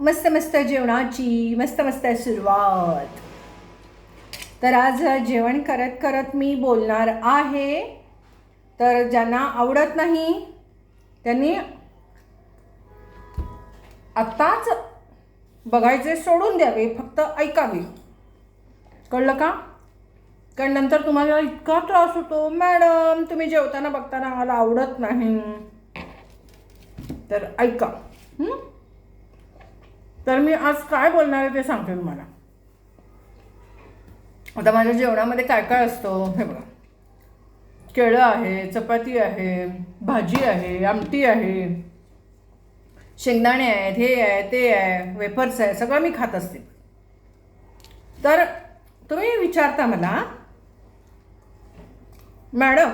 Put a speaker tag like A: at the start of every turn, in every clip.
A: मस्त मस्त जेवणाची मस्त मस्त सुरुवात. तर आज जेवण करत करत मी बोलणार आहे. तर ज्यांना आवडत नाही त्यांनी आत्ताच बघायचे सोडून द्यावे फक्त ऐकावे. कळलं का? कारण नंतर तुम्हाला इतका त्रास होतो. मॅडम तुम्ही जेवताना बघताना मला आवडत नाही. तर ऐका. हं? तर मी आज काय बोलणार आहे ते सांगते तुम्हाला आता माझ्या जेवणामध्ये काय काय असतं हे बघा. केळं आहे चपाती आहे भाजी आहे आमटी आहे शेंगदाणे आहेत हे आहे ते आहे वेफर्स आहे सगळं मी खात असते. तर तुम्ही विचारता मला मॅडम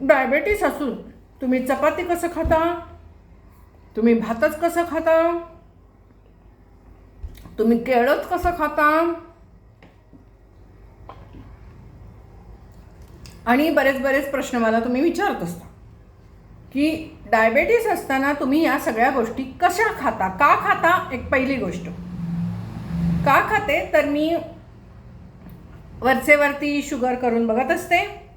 A: डायबेटीस असून तुम्ही चपाती कसं खाता? तुम्ही भातच कसं खाता? तुम्ही केळंच कसं खाता? आणि बरेच बरेच प्रश्न मला तुम्ही विचारत असता. की डायबेटीस असताना तुम्ही या सगळ्या गोष्टी कशा खाता? का खाता? एक पहिली गोष्ट. का खाते? तर मी वरचेवरती शुगर करून बघत असते.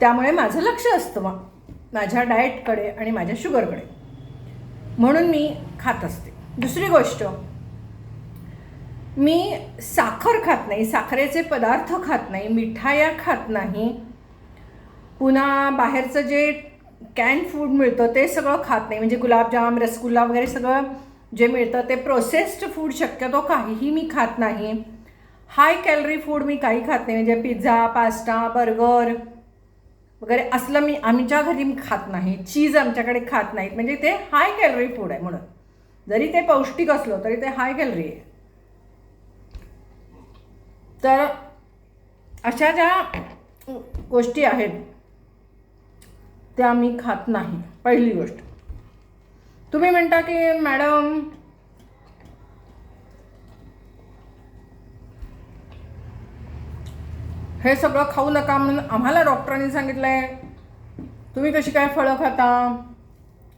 A: त्यामुळे माझं लक्ष असतं मग. माझ्या डाएटकडे आणि माझ्या शुगरकडे. म्हणून मी खात असते. दुसरी गोष्ट मी साखर खात नाही साखरेचे पदार्थ खात नाही मिठाया खात नाही. पुन्हा बाहेरचं जे कॅन फूड मिळतं ते सगळं खात नाही. म्हणजे गुलाबजाम रसगुल्ला वगैरे सगळं जे मिळतं ते प्रोसेस्ड फूड शक्यतो काहीही मी खात नाही. हाय कॅलरी फूड मी काही खात नाही. म्हणजे पिझ्झा पास्ता बर्गर वगैरे असलं मी आमच्या घरी मी खात नाही चीज आमच्याकडे खात नाहीत म्हणजे ते हाय कॅलरी फूड आहे म्हणून. जरी ते पौष्टिक असलं तरी ते हाय कॅलरी आहे. तर अशा ज्या गोष्टी आहेत त्या मी खात नाही. पहिली गोष्ट. तुम्ही म्हणता की मॅडम हे सगळं खाऊ नका म्हणून आम्हाला डॉक्टरांनी सांगितलं आहे तुम्ही कशी काय फळं खाता?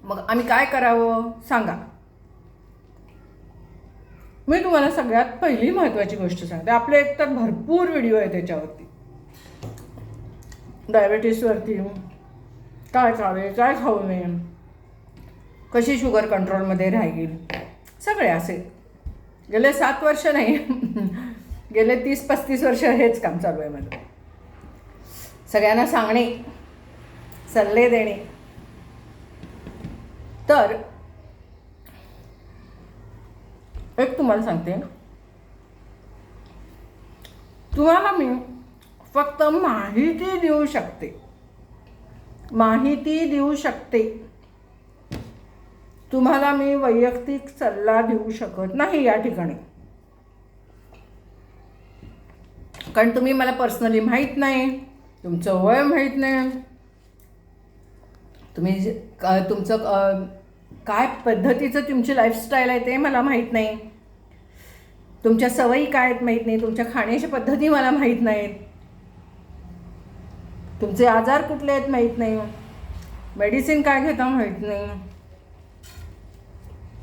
A: मग आम्ही काय करावं? सांगा. मी तुम्हाला सगळ्यात पहिली महत्त्वाची गोष्ट सांगते. आपले एकतर भरपूर व्हिडिओ आहे त्याच्यावरती. डायबेटीसवरती काय खावे काय खाऊ नये. कशी शुगर कंट्रोलमध्ये राहील. सगळे असे. गेले सात वर्ष नाही. गेले तीस पस्तीस वर्ष हेच काम चालू आहे माझं. सगळ्यांना सांगणे सल्ले देणे. तर एक तुम्हाला सांगते. तुम्हाला मी फक्त माहिती देऊ शकते. माहिती देऊ शकते. तुम्हाला मी वैयक्तिक सल्ला देऊ शकत नाही या ठिकाणी. कारण तुम्ही मला पर्सनली माहीत नाही. तुमचं वय माहीत नाही. तुम्ही जे- तुमचं काय पद्धतीचं तुमची लाईफस्टाईल आहे ते मला माहीत नाही. तुमच्या सवयी काय आहेत माहीत नाही. तुमच्या खाण्याच्या पद्धती मला माहीत नाहीत. तुमचे आजार कुठले आहेत माहीत नाही. मेडिसिन काय घेता माहीत नाही.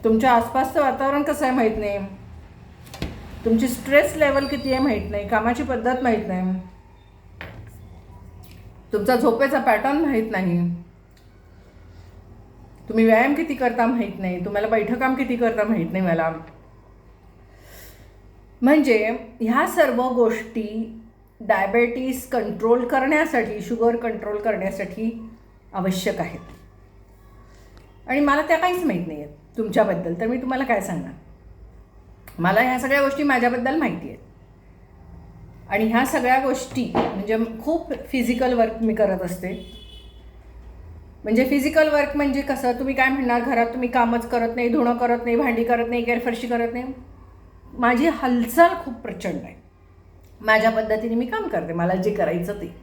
A: तुमच्या आसपासचं वातावरण कसं आहे माहीत नाही. तुमची स्ट्रेस लेवल किती आहे माहीत नाही कामाची पद्धत माहीत नाही. तुमचा झोपेचा पॅटर्न माहीत नाही. तुम्ही व्यायाम किती करता माहीत नाही तुम्हाला बैठकाम किती करता माहीत नाही मला. म्हणजे ह्या सर्व गोष्टी डायबेटीस कंट्रोल करण्यासाठी शुगर कंट्रोल करण्यासाठी आवश्यक आहेत. आणि मला त्या काहीच माहीत नाही आहेत तुमच्याबद्दल तर मी तुम्हाला काय सांगणार? मला ह्या सगळ्या गोष्टी माझ्याबद्दल माहिती आहेत. आणि ह्या सगळ्या गोष्टी म्हणजे खूप फिजिकल वर्क मी करत असते. म्हणजे फिजिकल वर्क म्हणजे कसं तुम्ही काय म्हणणार घरात तुम्ही कामच करत नाही धुणं करत नाही भांडी करत नाही गेरफरशी करत नाही. माझी हालचाल खूप प्रचंड आहे. माझ्या पद्धतीने मी काम करते मला जे करायचं ते.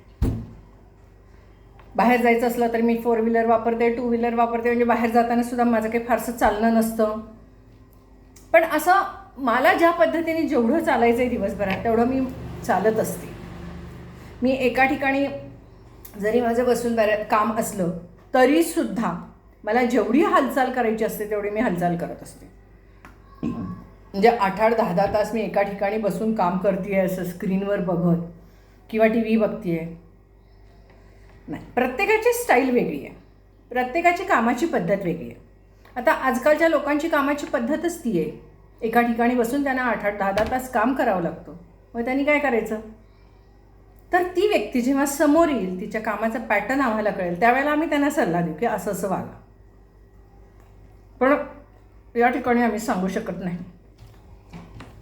A: बाहेर जायचं असलं तर मी फोर व्हीलर वापरते टू व्हीलर वापरते म्हणजे बाहेर जाताना सुद्धा माझं काही फारसं चालणं नसतं. पण असं मला ज्या पद्धतीने जेवढं चालायचं आहे दिवसभरात तेवढं मी चालत असते. मी एका ठिकाणी जरी माझं बसून बऱ्या काम असलं तरीसुद्धा मला जेवढी हालचाल करायची असते तेवढी मी हालचाल करत असते. म्हणजे आठ आठ दहा दहा तास मी एका ठिकाणी बसून काम करते असं स्क्रीनवर बघत किंवा टी व्ही बघते नाही प्रत्येकाची स्टाईल वेगळी आहे. प्रत्येकाची कामाची पद्धत वेगळी आहे. आता आजकालच्या लोकांची कामाची पद्धतच ती आहे. एका ठिकाणी बसून त्यांना आठ आठ दहा दहा तास काम करावं लागतं. मग त्यांनी काय करायचं? तर ती व्यक्ती जेव्हा समोर येईल तिच्या कामाचा पॅटर्न आम्हाला कळेल. त्यावेळेला आम्ही त्यांना सल्ला देऊ की असं असं वागा. पण या ठिकाणी आम्ही सांगू शकत नाही.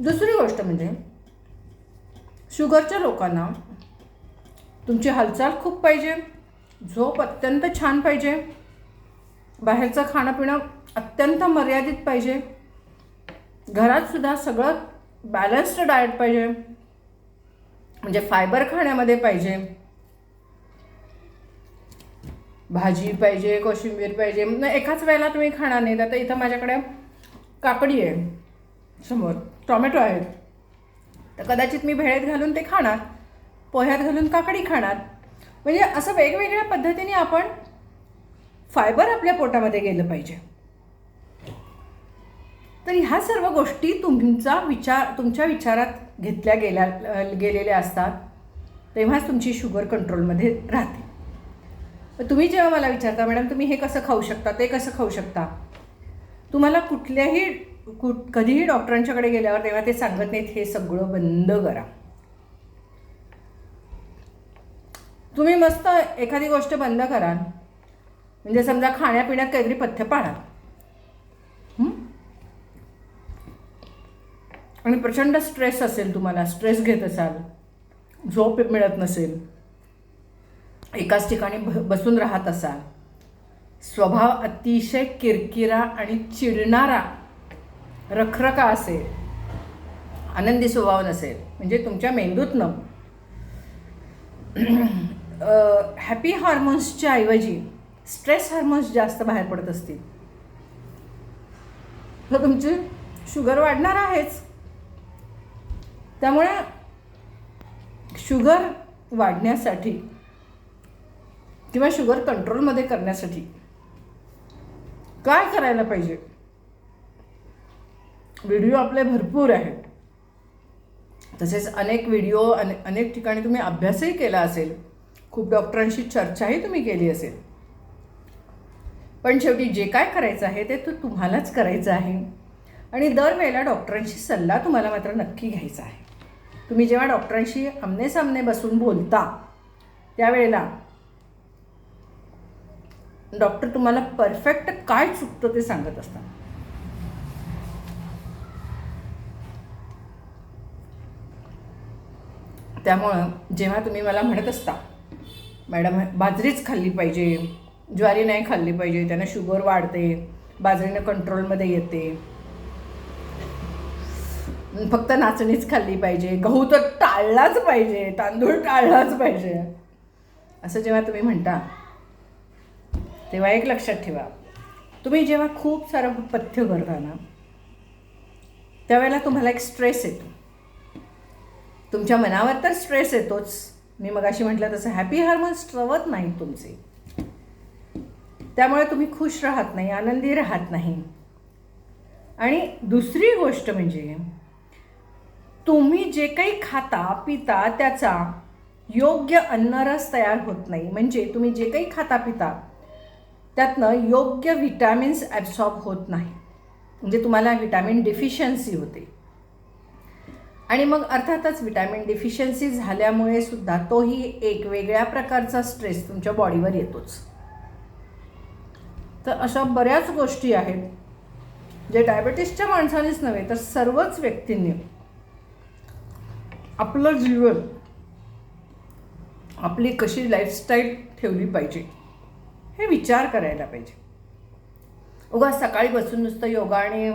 A: दुसरी गोष्ट म्हणजे शुगरच्या लोकांना तुमची हालचाल खूप पाहिजे झोप अत्यंत छान पाहिजे बाहेरचं खाणं पिणं अत्यंत मर्यादित पाहिजे घरातसुद्धा सगळं बॅलन्स्ड डाएट पाहिजे. म्हणजे फायबर खाण्यामध्ये पाहिजे. भाजी पाहिजे कोशिंबीर पाहिजे. एकाच वेळेला तुम्ही खाणार नाही तर इथं माझ्याकडे काकडी आहे. समोर. टॉमॅटो आहेत. तर कदाचित मी भेळेत घालून ते खाणार. पोह्यात घालून काकडी खाणार. म्हणजे असं वेगवेगळ्या पद्धतीने आपण फायबर आपल्या पोटामध्ये गेलं पाहिजे. तर ह्या सर्व गोष्टी तुमचा विचार तुमच्या विचारात घेतल्या गेल्या गेलेल्या असतात. तेव्हाच तुमची शुगर कंट्रोलमध्ये राहते. तुम्ही जेव्हा मला विचारता मॅडम तुम्ही हे कसं खाऊ शकता? ते कसं खाऊ शकता? तुम्हाला कुठल्याही कुठ कधीही डॉक्टरांच्याकडे गेल्यावर तेव्हा ते सांगत नाहीत हे सगळं बंद करा. तुम्ही मस्त एखादी गोष्ट बंद कराल. म्हणजे समजा खाण्यापिण्यात काहीतरी पथ्य पाळा आणि प्रचंड स्ट्रेस असेल तुम्हाला. स्ट्रेस घेत असाल. झोप मिळत नसेल. एकाच ठिकाणी भ बसून राहत असाल. स्वभाव अतिशय किरकिरा आणि चिडणारा रखरखा असेल. आनंदी स्वभाव नसेल. म्हणजे तुमच्या मेंदूतनं. हॅपी हार्मोन्सच्या ऐवजी स्ट्रेस हार्मोन्स जास्त बाहेर पडत असतील. तर तुमची शुगर वाढणार आहेच. त्यामुळे शुगर वाढण्यासाठी किंवा शुगर कंट्रोलमध्ये करण्यासाठी काय करायला पाहिजे? व्हिडिओ आपले भरपूर आहेत. तसेच अनेक व्हिडिओ अने अनेक ठिकाणी तुम्ही अभ्यासही केला असेल. खूप डॉक्टरांशी चर्चाही तुम्ही केली असेल. पण शेवटी जे काय करायचं आहे ते तू तुम्हालाच करायचं आहे. आणि दरवेळेला डॉक्टरांशी सल्ला तुम्हाला मात्र नक्की घ्यायचा आहे. तुम्ही जेव्हा डॉक्टरांशी आमनेसामने बसून बोलता त्यावेळेला डॉक्टर तुम्हाला परफेक्ट काय चुकतं ते सांगत असतात. त्यामुळं जेव्हा तुम्ही मला म्हणत असता मॅडम बाजरीच खाल्ली पाहिजे ज्वारी नाही खाल्ली पाहिजे त्यानं शुगर वाढते बाजरीनं कंट्रोलमध्ये येते फक्त नाचणीच खाल्ली पाहिजे. गहू तर टाळलाच पाहिजे. तांदूळ टाळलाच पाहिजे. असं जेव्हा तुम्ही म्हणता तेव्हा एक लक्षात ठेवा. तुम्ही जेव्हा खूप सारं पथ्य करता ना त्यावेळेला तुम्हाला एक स्ट्रेस येतो. तुमच्या मनावर तर स्ट्रेस येतोच. मी मगाशी म्हटलं तसं हॅपी हार्मोन्स स्ट्रवत नाहीत तुमचे. त्यामुळे तुम्ही खुश राहत नाही आनंदी राहत नाही. आणि दुसरी गोष्ट म्हणजे तुम्ही जे काही खाता पिता त्याचा योग्य अन्नरस तयार होत नाही. म्हणजे तुम्ही जे काही खाता पिता त्यातनं योग्य व्हिटॅमिन्स ॲब्सॉर्ब होत नाही. म्हणजे तुम्हाला व्हिटॅमिन डिफिशियन्सी होते. आणि मग अर्थातच व्हिटॅमिन डिफिशियन्सी झाल्यामुळे सुद्धा तोही एक वेगळ्या प्रकारचा स्ट्रेस तुमच्या बॉडीवर येतोच. तर अशा बऱ्याच गोष्टी आहेत. जे डायबिटीसच्या माणसानेच नव्हे तर सर्वच व्यक्तींनी आपलं जीवन आपली कशी लाईफस्टाईल ठेवली पाहिजे हे विचार करायला पाहिजे. उगा सकाळी बसून नुसतं योगा आणि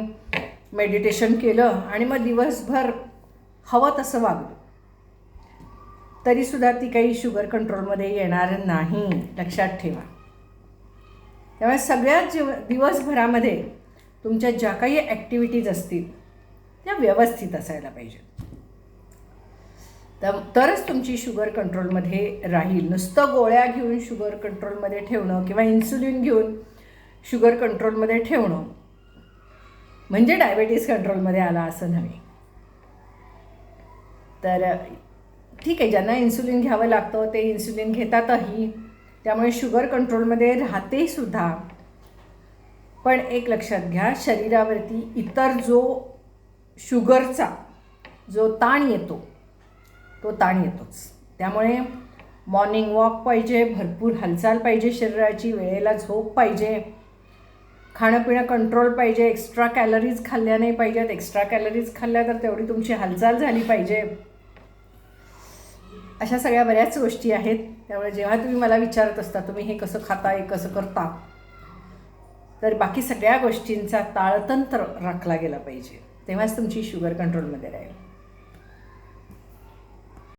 A: मेडिटेशन केलं आणि मग दिवसभर हवं तसं वागलं. तरीसुद्धा ती काही शुगर कंट्रोलमध्ये येणार नाही लक्षात ठेवा. त्यामुळे सगळ्या जीव दिवसभरामध्ये तुमच्या ज्या काही ॲक्टिव्हिटीज असतील त्या व्यवस्थित असायला पाहिजेत. तर तरच तुमची शुगर कंट्रोलमध्ये राहील. नुसतं गोळ्या घेऊन शुगर कंट्रोलमध्ये ठेवणं किंवा इन्सुलिन घेऊन शुगर कंट्रोलमध्ये ठेवणं म्हणजे डायबेटीस कंट्रोलमध्ये आला असं नव्हे. तर ठीक आहे ज्यांना इन्सुलिन घ्यावं लागतं ते इन्सुलिन घेतातही. त्यामुळे शुगर कंट्रोलमध्ये राहते सुद्धा. पण एक लक्षात घ्या शरीरावरती इतर जो शुगरचा जो ताण येतो तो ताण येतोच. त्यामुळे मॉर्निंग वॉक पाहिजे भरपूर हालचाल पाहिजे शरीराची वेळेला झोप पाहिजे खाणं पिणं कंट्रोल पाहिजे एक्स्ट्रा कॅलरीज खाल्ल्या नाही पाहिजेत एक्स्ट्रा कॅलरीज खाल्ल्या तर तेवढी तुमची हालचाल झाली पाहिजे. अशा सगळ्या बऱ्याच गोष्टी आहेत. त्यामुळे जेव्हा तुम्ही मला विचारत असता तुम्ही हे कसं खाता हे कसं करता तर बाकी सगळ्या गोष्टींचा ताळतंत्र राखला गेला पाहिजे. तेव्हाच तुमची शुगर कंट्रोलमध्ये राहील.